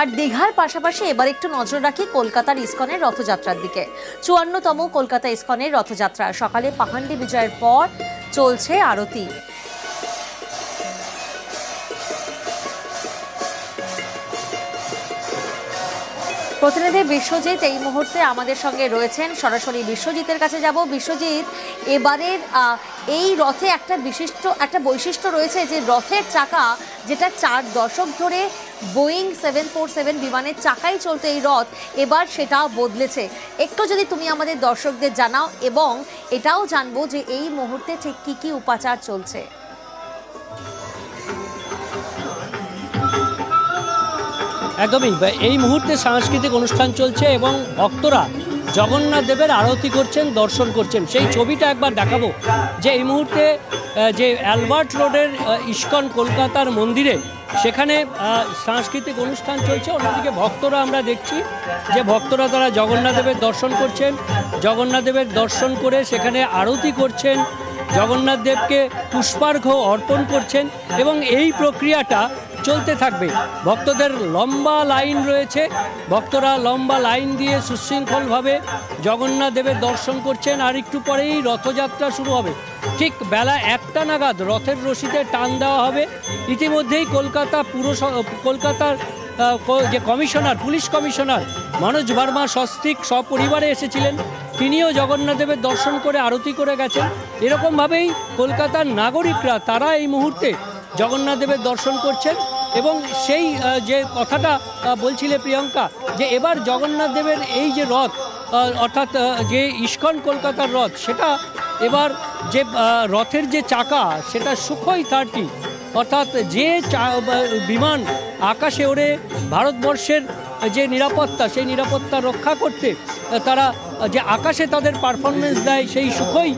আর দীঘার পাশাপাশি এবার একটু নজর রাখি কলকাতার ইস্কনের রথযাত্রার দিকে। চুয়ান্নতম কলকাতা ইস্কনের রথযাত্রা। সকালে পাহান্ডি বিজয়ের পর চলছে আরতি। প্রতিনিধি বিশ্বজিৎ এই মুহূর্তে আমাদের সঙ্গে রয়েছেন। সরাসরি বিশ্বজিতের কাছে যাব। বিশ্বজিৎ, এবারের এই রথে একটা বিশিষ্ট, একটা বৈশিষ্ট্য রয়েছে যে রথের চাকা যেটা চার দশক ধরে বোয়িং সেভেন ফোর সেভেন বিমানের চাকাই চলতে এই রথ এবার সেটা বদলেছে। একটু যদি তুমি আমাদের দর্শকদের জানাও এবং এটাও জানব যে এই মুহূর্তে ঠিক কী কী উপাচার চলছে। একদমই এই মুহূর্তে সাংস্কৃতিক অনুষ্ঠান চলছে এবং ভক্তরা জগন্নাথ দেবের আরতি করছেন, দর্শন করছেন। সেই ছবিটা একবার দেখাবো। যে এই মুহূর্তে যে অ্যালবার্ট রোডের ইস্কন কলকাতার মন্দিরে, সেখানে সাংস্কৃতিক অনুষ্ঠান চলছে। অন্যদিকে ভক্তরা আমরা দেখছি যে ভক্তরা তারা জগন্নাথ দেবের দর্শন করছেন। জগন্নাথ দেবের দর্শন করে সেখানে আরতি করছেন। জগন্নাথ দেবকে পুষ্পার্ঘ অর্পণ করছেন এবং এই প্রক্রিয়াটা চলতে থাকবে। ভক্তদের লম্বা লাইন রয়েছে। ভক্তরা লম্বা লাইন দিয়ে সুশৃঙ্খলভাবে জগন্নাথ দেবের দর্শন করছেন আর একটু পরেই রথযাত্রা শুরু হবে। ঠিক বেলা একটা নাগাদ রথের রশিতে টান দেওয়া হবে। ইতিমধ্যেই কলকাতা পুরস, কলকাতার যে commissioner, police commissioner Manoj Verma সস্তিক সপরিবারে এসেছিলেন। তিনিও জগন্নাথ দেবের দর্শন করে আরতি করে গেছেন। এরকমভাবেই কলকাতার নাগরিকরা তারা এই মুহূর্তে জগন্নাথ দেবের দর্শন করছেন। এবং সেই যে কথাটা বলছিলে প্রিয়ঙ্কা, যে এবার জগন্নাথ দেবের এই যে রথ অর্থাৎ যে ইস্কন কলকাতার রথ, সেটা এবার যে রথের যে চাকা, সেটা সুখই থার্টি অর্থাৎ যে বিমান আকাশে ওড়ে ভারতবর্ষের যে নিরাপত্তা, সেই নিরাপত্তা রক্ষা করতে তারা, যে আকাশে তাদের পারফরমেন্স দেয়, সেই সুখই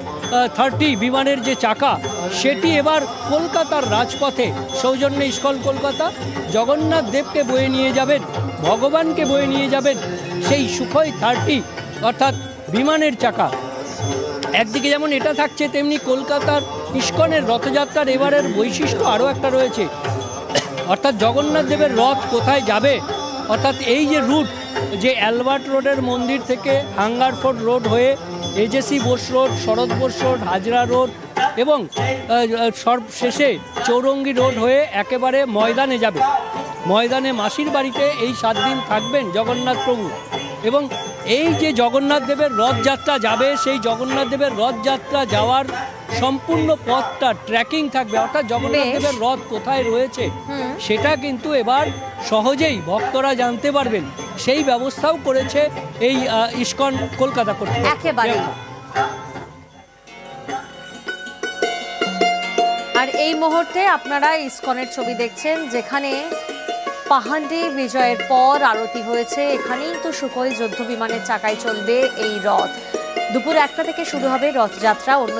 থার্টি বিমানের যে চাকা। সেটি এবার কলকাতার রাজপথে। সৌজন্যে ইস্কন কলকাতা, জগন্নাথ দেবকে বয়ে নিয়ে যাবেন, ভগবানকে বয়ে নিয়ে যাবেন সেই সুখই থার্টি অর্থাৎ বিমানের চাকা। একদিকে যেমন এটা থাকছে, তেমনি কলকাতার ইস্কনের রথযাত্রার এবারের বৈশিষ্ট্য আরও একটা রয়েছে। অর্থাৎ জগন্নাথ দেবের রথ কোথায় যাবে? অর্থাৎ এই যে রুট, যে অ্যালবার্ট রোডের মন্দির থেকে হাঙ্গারফোর্ড রোড হয়ে, AJC Bose road, Sarat Bose road, Hazra road এবং সর্বশেষে চৌরঙ্গি রোড হয়ে একেবারে ময়দানে যাবে। ময়দানে মাসির বাড়িতে এই সাত দিন থাকবেন জগন্নাথ প্রভু। এবং এই যে জগন্নাথ দেবের রথযাত্রা যাবে সেই জগন্নাথ দেবের রথযাত্রা যাওয়ার সম্পূর্ণ পথটা ট্র্যাকিং থাকবে। অর্থাৎ জগন্নাথ দেবের রথ কোথায় রয়েছে সেটা কিন্তু এবার সহজেই ভক্তরা জানতে পারবেন। সেই ব্যবস্থাও করেছে এই ইস্কন কলকাতা কর্তৃপক্ষ। একেবারেই। আর এই মুহূর্তে আপনারা ইস্কনের ছবি দেখছেন, যেখানে পাহান্ডি বিজয়ের পর আরতি হয়েছে। এখানেই তো সুখই যুদ্ধ বিমানের চাকায় চলবে এই রথ। দুপুর একটা থেকে শুরু হবে রথযাত্রা। অন্য